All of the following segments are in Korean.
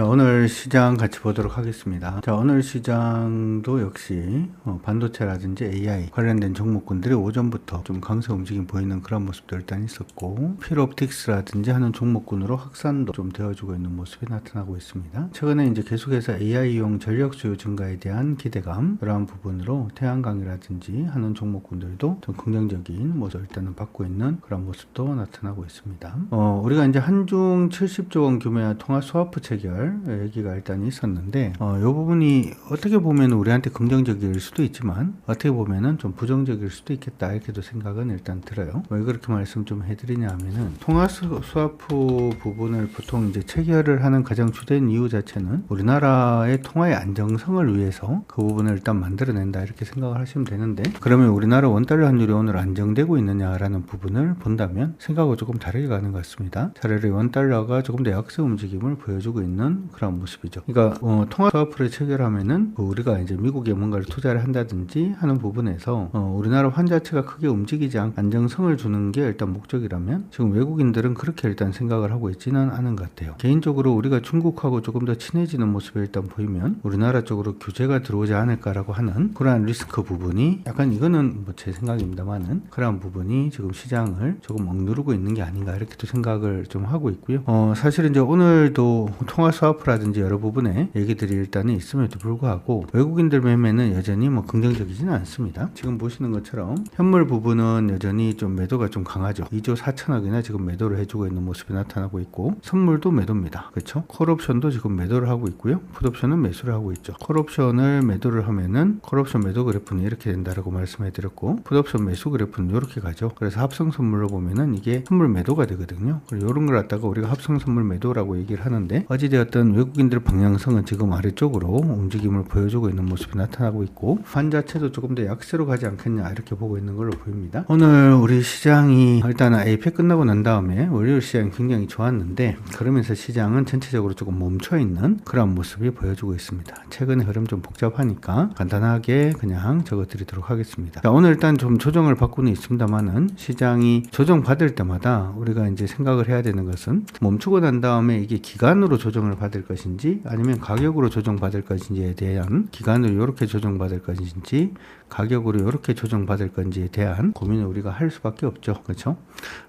자, 오늘 시장 같이 보도록 하겠습니다. 자, 오늘 시장도 역시 어, 반도체라든지 AI 관련된 종목군들이 오전부터 좀 강세 움직임 보이는 그런 모습도 일단 있었고, 필옵틱스라든지 하는 종목군으로 확산도 좀 되어주고 있는 모습이 나타나고 있습니다. 최근에 이제 계속해서 AI용 전력 수요 증가에 대한 기대감, 그러한 부분으로 태양광이라든지 하는 종목군들도 좀 긍정적인 모습을 일단은 받고 있는 그런 모습도 나타나고 있습니다. 어, 우리가 이제 한중 70조 원 규모의 통화 스와프 체결 얘기가 일단 있었는데 어, 이 부분이 어떻게 보면 우리한테 긍정적일 수도 있지만 어떻게 보면은 좀 부정적일 수도 있겠다 이렇게도 생각은 일단 들어요. 왜 그렇게 말씀 좀 해드리냐 하면은 통화 스- 스와프 부분을 보통 이제 체결을 하는 가장 주된 이유 자체는 우리나라의 통화의 안정성을 위해서 그 부분을 일단 만들어낸다 이렇게 생각을 하시면 되는데 그러면 우리나라 원달러 환율이 오늘 안정되고 있느냐라는 부분을 본다면 생각하고 조금 다르게 가는 것 같습니다. 차라리 원달러가 조금 더 약세 움직임을 보여주고 있는 그런 모습이죠. 그러니까 어, 통화 스와프를 체결하면은 그 우리가 이제 미국에 뭔가를 투자를 한다든지 하는 부분에서 어, 우리나라 환자체가 크게 움직이지 않고 안정성을 주는 게 일단 목적이라면 지금 외국인들은 그렇게 일단 생각을 하고 있지는 않은 것 같아요. 개인적으로 우리가 중국하고 조금 더 친해지는 모습이 일단 보이면 우리나라 쪽으로 규제가 들어오지 않을까라고 하는 그러한 리스크 부분이 약간 이거는 뭐 제 생각입니다만은 그러한 부분이 지금 시장을 조금 억누르고 있는 게 아닌가 이렇게도 생각을 좀 하고 있고요. 어, 사실은 이제 오늘도 통화 스와프라든지 여러 부분에 얘기들이 일단은 있음에도 불구하고 외국인들 매매는 여전히 뭐 긍정적이지는 않습니다. 지금 보시는 것처럼 현물 부분은 여전히 좀 매도가 좀 강하죠. 2조 4천억이나 지금 매도를 해주고 있는 모습이 나타나고 있고 선물도 매도입니다. 그렇죠? 콜옵션도 지금 매도를 하고 있고요. 풋옵션은 매수를 하고 있죠. 콜옵션을 매도를 하면은 콜옵션 매도 그래프는 이렇게 된다라고 말씀해 드렸고 풋옵션 매수 그래프는 이렇게 가죠. 그래서 합성 선물로 보면은 이게 선물 매도가 되거든요. 그리고 이런 걸 갖다가 우리가 합성 선물 매도라고 얘기를 하는데 어찌되었 든 외국인들 방향성은 지금 아래쪽으로 움직임을 보여주고 있는 모습이 나타나고 있고 환 자체도 조금 더 약세로 가지 않겠냐 이렇게 보고 있는 걸로 보입니다. 오늘 우리 시장이 일단은 APEC 끝나고 난 다음에 월요일 시장이 굉장히 좋았는데 그러면서 시장은 전체적으로 조금 멈춰 있는 그런 모습이 보여주고 있습니다. 최근의 흐름 좀 복잡하니까 간단하게 그냥 적어드리도록 하겠습니다. 자, 오늘 일단 좀 조정을 받고는 있습니다만은 시장이 조정 받을 때마다 우리가 이제 생각을 해야 되는 것은 멈추고 난 다음에 이게 기간으로 조정을 받을 것인지 아니면 가격으로 조정 받을 것인지에 대한 기간으로 이렇게 조정 받을 것인지 가격으로 이렇게 조정 받을 건지에 대한 고민을 우리가 할 수밖에 없죠. 그렇죠?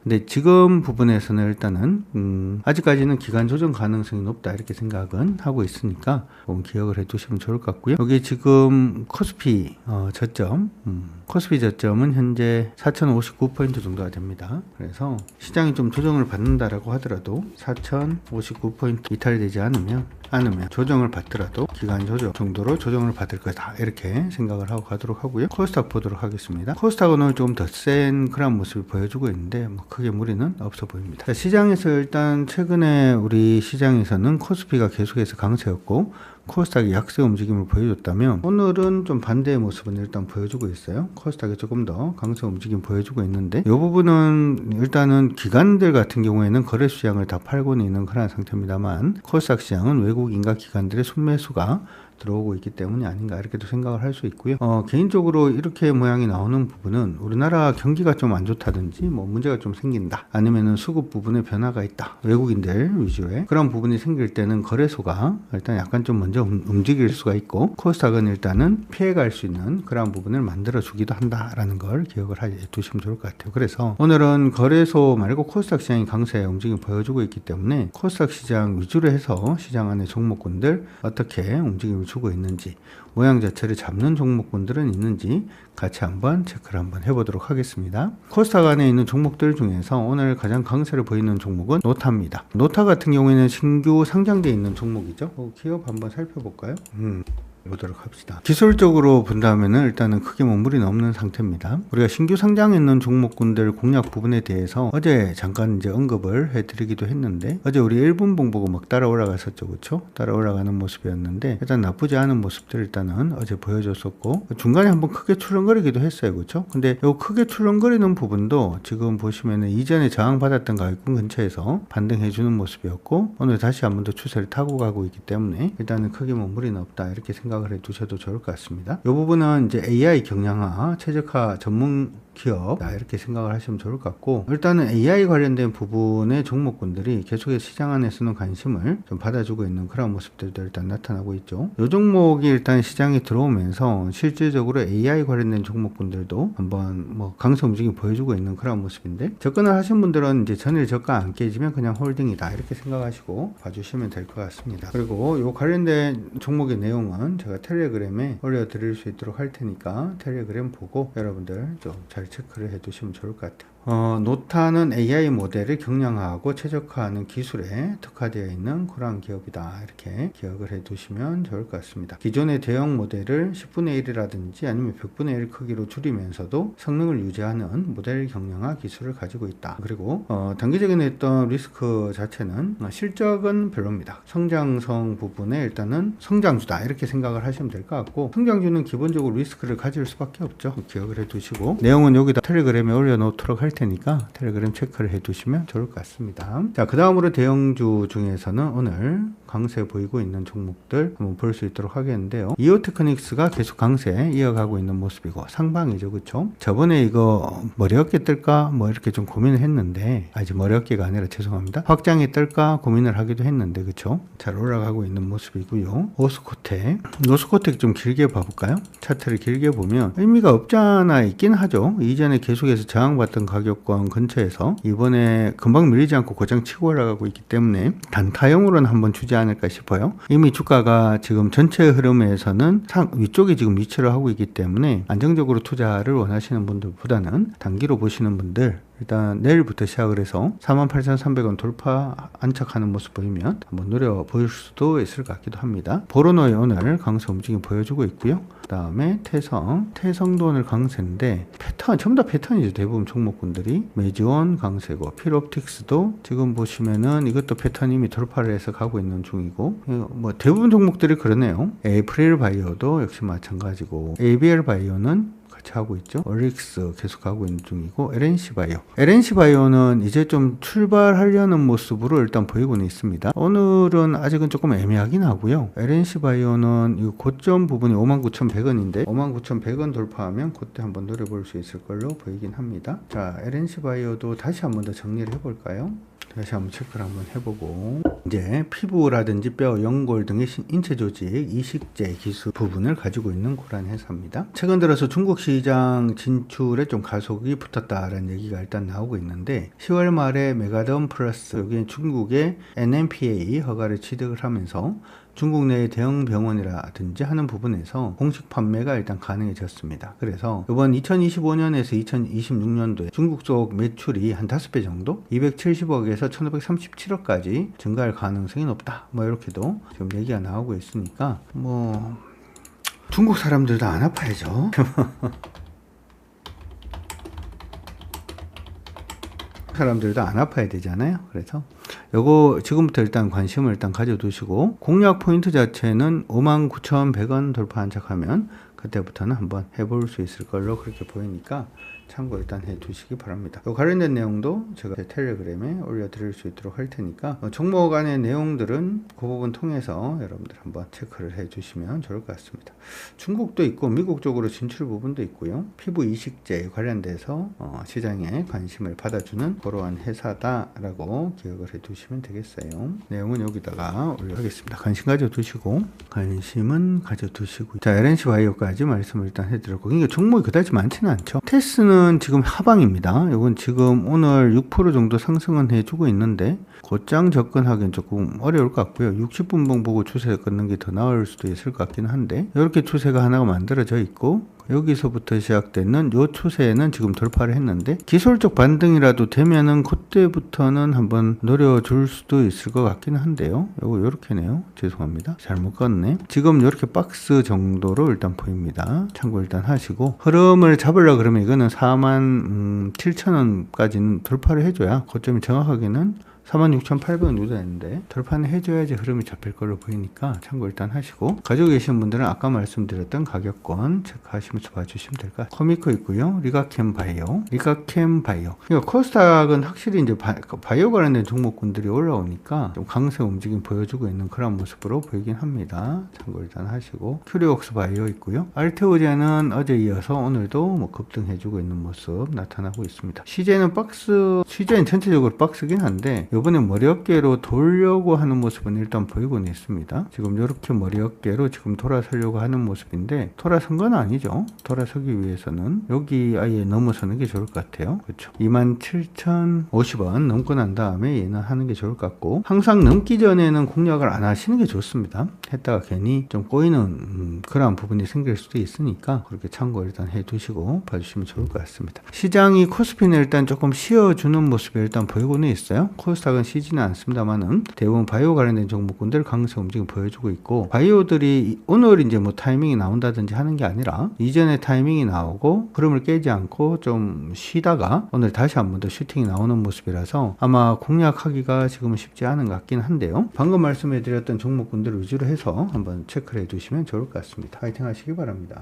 근데 지금 부분에서는 일단은 음, 아직까지는 기간 조정 가능성이 높다 이렇게 생각은 하고 있으니까 좀 기억을 해 두시면 좋을 것 같고요. 여기 지금 코스피 어, 저점, 음, 코스피 저점은 현재 4,059포인트 정도가 됩니다. 그래서 시장이 좀 조정을 받는다라고 하더라도 4,059포인트 이탈이 되지 않으면 않으면 조정을 받더라도 기간 조정 정도로 조정을 받을 거다 이렇게 생각을 하고 가도록 하고 요. 코스닥 보도록 하겠습니다. 코스닥은 오늘 좀더센 그런 모습을 보여주고 있는데 뭐 크게 무리는 없어 보입니다. 자, 시장에서 일단 최근에 우리 시장에서는 코스피가 계속해서 강세였고 코스닥이 약세 움직임을 보여줬다면 오늘은 좀 반대의 모습은 일단 보여주고 있어요. 코스닥이 조금 더 강세 움직임 보여주고 있는데 이 부분은 일단은 기관들 같은 경우에는 거래 시장을 다 팔고는 있는 그런 상태입니다만 코스닥 시장은 외국인과 기관들의 순매수가 들어오고 있기 때문이 아닌가 이렇게도 생각을 할 수 있고요. 어, 개인적으로 이렇게 모양이 나오는 부분은 우리나라 경기가 좀 안 좋다든지 뭐 문제가 좀 생긴다 아니면은 수급 부분에 변화가 있다 외국인들 위주의 그런 부분이 생길 때는 거래소가 일단 약간 좀 먼저 움- 움직일 수가 있고 코스닥은 일단은 피해갈 수 있는 그런 부분을 만들어 주기도 한다라는 걸 기억을 해 두시면 좋을 것 같아요. 그래서 오늘은 거래소 말고 코스닥 시장이 강세 움직임 보여주고 있기 때문에 코스닥 시장 위주로 해서 시장 안의 종목군들 어떻게 움직임을 주고 있는지 모양 자체를 잡는 종목군들은 있는지 같이 한번 체크를 한번 해보도록 하겠습니다. 코스닥 안에 있는 종목들 중에서 오늘 가장 강세를 보이는 종목은 노타입니다. 노타 같은 경우에는 신규 상장되어 있는 종목이죠. 어, 기업 한번 살펴볼까요? 음. 보도록 합시다. 기술적으로 본다면은 일단은 크게 뭐 무리는 없는 상태입니다. 우리가 신규 상장했는 종목군들 공략 부분에 대해서 어제 잠깐 이제 언급을 해드리기도 했는데 어제 우리 1분 봉보고 막 따라 올라갔었죠, 그렇죠? 따라 올라가는 모습이었는데 일단 나쁘지 않은 모습들 일단은 어제 보여줬었고 중간에 한번 크게 출렁거리기도 했어요, 그렇죠? 근데 요 크게 출렁거리는 부분도 지금 보시면은 이전에 저항 받았던 가격권 근처에서 반등해주는 모습이었고 오늘 다시 한 번 더 추세를 타고 가고 있기 때문에 일단은 크게 뭐 무리는 없다 이렇게 생각 을 해 두셔도 좋을 것 같습니다. 이 부분은 이제 AI 경량화 최적화 전문 기업 자, 이렇게 생각을 하시면 좋을 것 같고 일단은 AI 관련된 부분의 종목군들이 계속해서 시장 안에서는 관심을 좀 받아주고 있는 그런 모습들도 일단 나타나고 있죠. 이 종목이 일단 시장에 들어오면서 실질적으로 AI 관련된 종목군들도 한번 뭐 강세 움직임 보여주고 있는 그런 모습인데 접근을 하신 분들은 이제 전일 저가 안 깨지면 그냥 홀딩이다 이렇게 생각하시고 봐주시면 될 것 같습니다. 그리고 이 관련된 종목의 내용은 제가 텔레그램에 올려드릴 수 있도록 할 테니까 텔레그램 보고 여러분들 좀잘 체크를 해 두시면 좋을 것 같아요. 어, 노타는 AI 모델을 경량화하고 최적화하는 기술에 특화되어 있는 그러한 기업이다. 이렇게 기억을 해 두시면 좋을 것 같습니다. 기존의 대형 모델을 10분의 1이라든지 아니면 100분의 1 크기로 줄이면서도 성능을 유지하는 모델 경량화 기술을 가지고 있다. 그리고 어, 단기적인 어떤 리스크 자체는 어, 실적은 별로입니다. 성장성 부분에 일단은 성장주다. 이렇게 생각을 하시면 될 것 같고 성장주는 기본적으로 리스크를 가질 수밖에 없죠. 기억을 해 두시고 내용은 여기다 텔레그램에 올려놓도록 할 테니까 텔레그램 체크를 해 두시면 좋을 것 같습니다. 자, 그 다음으로 대형주 중에서는 오늘 강세 보이고 있는 종목들 한번 볼 수 있도록 하겠는데요. 이오테크닉스가 계속 강세 이어가고 있는 모습이고 상방이죠. 그쵸? 저번에 이거 머리 어깨 뜰까 뭐 이렇게 좀 고민을 했는데 아직 머리 어깨가 아니라 죄송합니다. 확장이 뜰까 고민을 하기도 했는데 그쵸? 잘 올라가고 있는 모습이고요. 오스코텍 오스코텍 좀 길게 봐볼까요? 차트를 길게 보면 의미가 없지 않아 있긴 하죠. 이전에 계속해서 저항받던 가격권 근처에서 이번에 금방 밀리지 않고 고장 치고 올라가고 있기 때문에 단타형으로는 한번 주지 않을까 싶어요. 이미 주가가 지금 전체 흐름에서는 상 위쪽에 지금 위치를 하고 있기 때문에 안정적으로 투자를 원하시는 분들보다는 단기로 보시는 분들 일단 내일부터 시작을 해서 48,300원 돌파 안착하는 모습 보이면 한번 노려 보일 수도 있을 것 같기도 합니다. 보로노의 오늘 강세 움직임 보여주고 있고요. 그 다음에 태성, 태성도 오늘 강세인데 패턴 전부 다 패턴이죠. 대부분 종목군들이 매지원 강세고 필옵틱스도 지금 보시면은 이것도 패턴 이미 돌파를 해서 가고 있는 중이고 뭐 대부분 종목들이 그러네요. 에이프릴 바이오도 역시 마찬가지고 ABL 바이오는 같이 하고 있죠. 얼릭스 계속 하고 있는 중이고 LNC 바이오. LNC 바이오는 이제 좀 출발하려는 모습으로 일단 보이고는 있습니다. 오늘은 아직은 조금 애매하긴 하고요. LNC 바이오는 이 고점 부분이 59,100원인데 59,100원 돌파하면 그때 한번 노려볼 수 있을 걸로 보이긴 합니다. 자, LNC 바이오도 다시 한번 더 정리를 해볼까요? 다시 한번 체크를 한번 해보고 이제 피부라든지 뼈, 연골 등의 인체 조직 이식제 기술 부분을 가지고 있는 그런 회사입니다. 최근 들어서 중국 시장 진출에 좀 가속이 붙었다라는 얘기가 일단 나오고 있는데 10월 말에 메가덤 플러스 여기 중국의 NMPA 허가를 취득을 하면서 중국 내의 대형 병원이라든지 하는 부분에서 공식 판매가 일단 가능해졌습니다. 그래서 이번 2025년에서 2026년도에 중국 쪽 매출이 한 5배 정도 270억에서 1537억까지 증가할 가능성이 높다. 뭐 이렇게도 지금 얘기가 나오고 있으니까 뭐 중국 사람들도 안 아파야죠. 사람들도 안 아파야 되잖아요. 그래서 요거 지금부터 일단 관심을 일단 가져두시고 공략 포인트 자체는 59,100원 돌파 안착하면 그때부터는 한번 해볼 수 있을 걸로 그렇게 보이니까 참고 일단 해 두시기 바랍니다. 관련된 내용도 제가 텔레그램에 올려드릴 수 있도록 할 테니까 어, 종목 안의 내용들은 그 부분 통해서 여러분들 한번 체크를 해 주시면 좋을 것 같습니다. 중국도 있고 미국 쪽으로 진출 부분도 있고요. 피부 이식제 관련돼서 어, 시장에 관심을 받아주는 그러한 회사다라고 기억을 해 두시면 되겠어요. 내용은 여기다가 올려하겠습니다. 관심 가져 두시고 관심은 가져 두시고 자 LNC 바이오까지 말씀을 일단 해드렸고 이게 종목이 그다지 많지는 않죠. 이거는 지금 하방입니다. 이건 지금 오늘 6% 정도 상승은 해주고 있는데 곧장 접근하기는 조금 어려울 것 같고요. 60분봉 보고 추세 끊는 게 더 나을 수도 있을 것 같긴 한데 이렇게 추세가 하나가 만들어져 있고 여기서부터 시작되는 요 추세는 지금 돌파를 했는데 기술적 반등이라도 되면은 그때부터는 한번 노려줄 수도 있을 것 같기는 한데요. 요거 요렇게네요. 죄송합니다. 잘못 껐네. 지금 요렇게 박스 정도로 일단 보입니다. 참고 일단 하시고 흐름을 잡으려 그러면 이거는 4만 음, 7천 원까지는 돌파를 해줘야 고점이 정확하게는 46,800원 정도 됐는데 돌파는 해줘야지 흐름이 잡힐 걸로 보이니까 참고 일단 하시고 가지고 계신 분들은 아까 말씀드렸던 가격권 체크하시면서 봐주시면 될 것 같아요. 코미코 있고요. 리가캠 바이오, 리가캠 바이오. 그러니까 코스닥은 확실히 이제 바, 바이오 관련된 종목군들이 올라오니까 좀 강세 움직임 보여주고 있는 그런 모습으로 보이긴 합니다. 참고 일단 하시고 큐리옥스 바이오 있고요. 알테오제는 어제 이어서 오늘도 뭐 급등해주고 있는 모습 나타나고 있습니다. CJ는 박스, CJ는 전체적으로 박스긴 한데 이번에 머리 어깨로 돌려고 하는 모습은 일단 보이고는 있습니다. 지금 이렇게 머리 어깨로 지금 돌아서려고 하는 모습인데 돌아선 건 아니죠. 돌아서기 위해서는 여기 아예 넘어서는 게 좋을 것 같아요. 그렇죠. 27,050원 넘고 난 다음에 얘는 하는 게 좋을 것 같고 항상 넘기 전에는 공략을 안 하시는 게 좋습니다. 했다가 괜히 좀 꼬이는 음, 그런 부분이 생길 수도 있으니까 그렇게 참고 일단 해두시고 봐주시면 좋을 것 같습니다. 시장이 코스피는 일단 조금 쉬어주는 모습이 일단 보이고는 있어요. 코스닥 은 쉬지는 않습니다만은 대부분 바이오 관련된 종목군들 강세 움직임 보여주고 있고 바이오들이 오늘 이제 뭐 타이밍이 나온다든지 하는 게 아니라 이전에 타이밍이 나오고 흐름을 깨지 않고 좀 쉬다가 오늘 다시 한 번 더 슈팅이 나오는 모습이라서 아마 공략하기가 지금은 쉽지 않은 것 같긴 한데요. 방금 말씀해드렸던 종목군들 위주로 해서 한번 체크를 해두시면 좋을 것 같습니다. 파이팅 하시기 바랍니다.